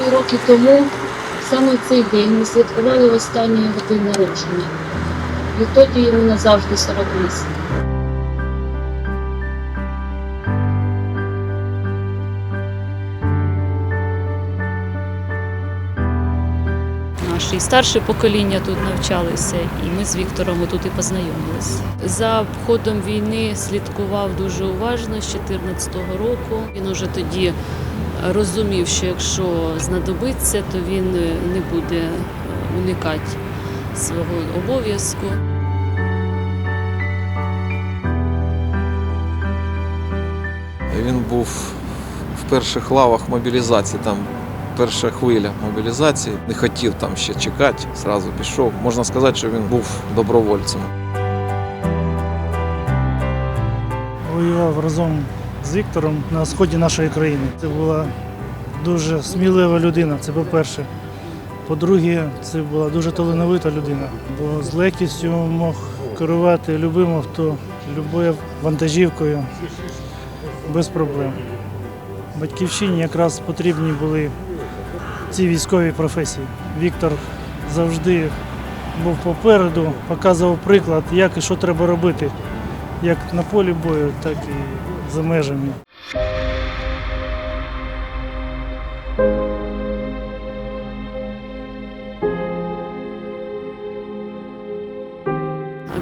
Три роки тому, саме цей день, ми святкували останній його день народження. Відтоді йому назавжди 48. Наші старше покоління тут навчалися, і ми з Віктором тут і познайомилися. За ходом війни слідкував дуже уважно з 14-го року. Він уже тоді розумів, що якщо знадобиться, то він не буде е, уникати свого обов'язку. Він був в перших лавах мобілізації, там перша хвиля мобілізації. Не хотів там ще чекати, зразу пішов. Можна сказати, що він був добровольцем. воював разом з Віктором на сході нашої країни. Це була дуже смілива людина, це по-перше. По-друге, це була дуже талановита людина, бо з легкістю мог керувати любим авто, любою вантажівкою без проблем. Батьківщині якраз потрібні були ці військові професії. Віктор завжди був попереду, показував приклад, як і що треба робити як на полі бою, так і за межами.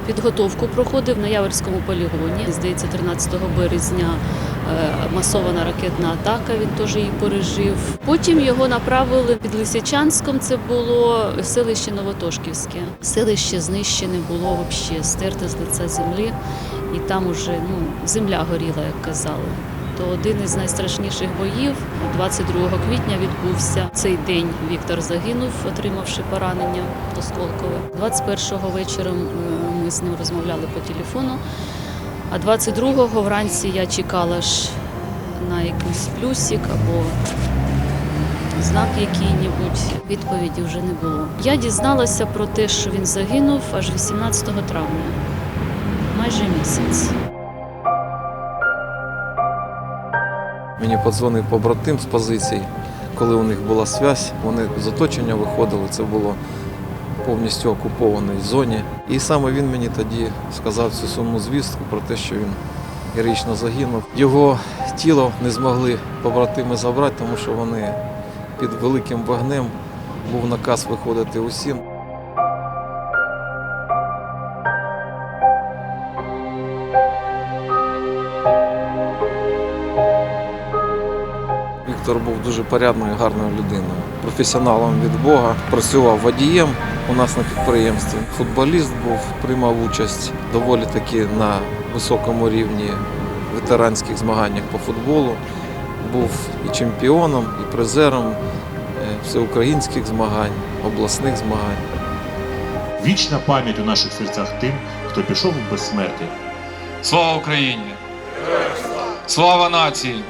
Підготовку проходив на Яворському полігоні. Здається, 13 березня е, масована ракетна атака. Він теж її пережив. Потім його направили під Лисичанськом. Це було селище Новотошківське. Селище знищене було взагалі, стерте з лиця землі, і там уже ну, земля горіла, як казали. То один із найстрашніших боїв 22 квітня відбувся. Цей день Віктор загинув, отримавши поранення осколкове. 21-го вечором е, ми з ним розмовляли по телефону. А 22-го вранці я чекала ж на якийсь плюсик або знак який-небудь. Відповіді вже не було. Я дізналася про те, що він загинув аж 18 травня, майже місяць. Мені подзвонив побратим з позицій, коли у них була зв'язь, вони з оточення виходили. Це було повністю окупованій зоні. І саме він мені тоді сказав цю сумну звістку про те, що він героїчно загинув. Його тіло не змогли побратими забрати, тому що вони під великим вогнем був наказ виходити усім. Віктор був дуже порядною, гарною людиною, професіоналом від Бога. Працював водієм у нас на підприємстві. Футболіст був, приймав участь доволі таки на високому рівні ветеранських змаганнях по футболу. Був і чемпіоном, і призером е, всеукраїнських змагань, обласних змагань. Вічна пам'ять у наших серцях тим, хто пішов у безсмертя. Слава Україні! Слава нації!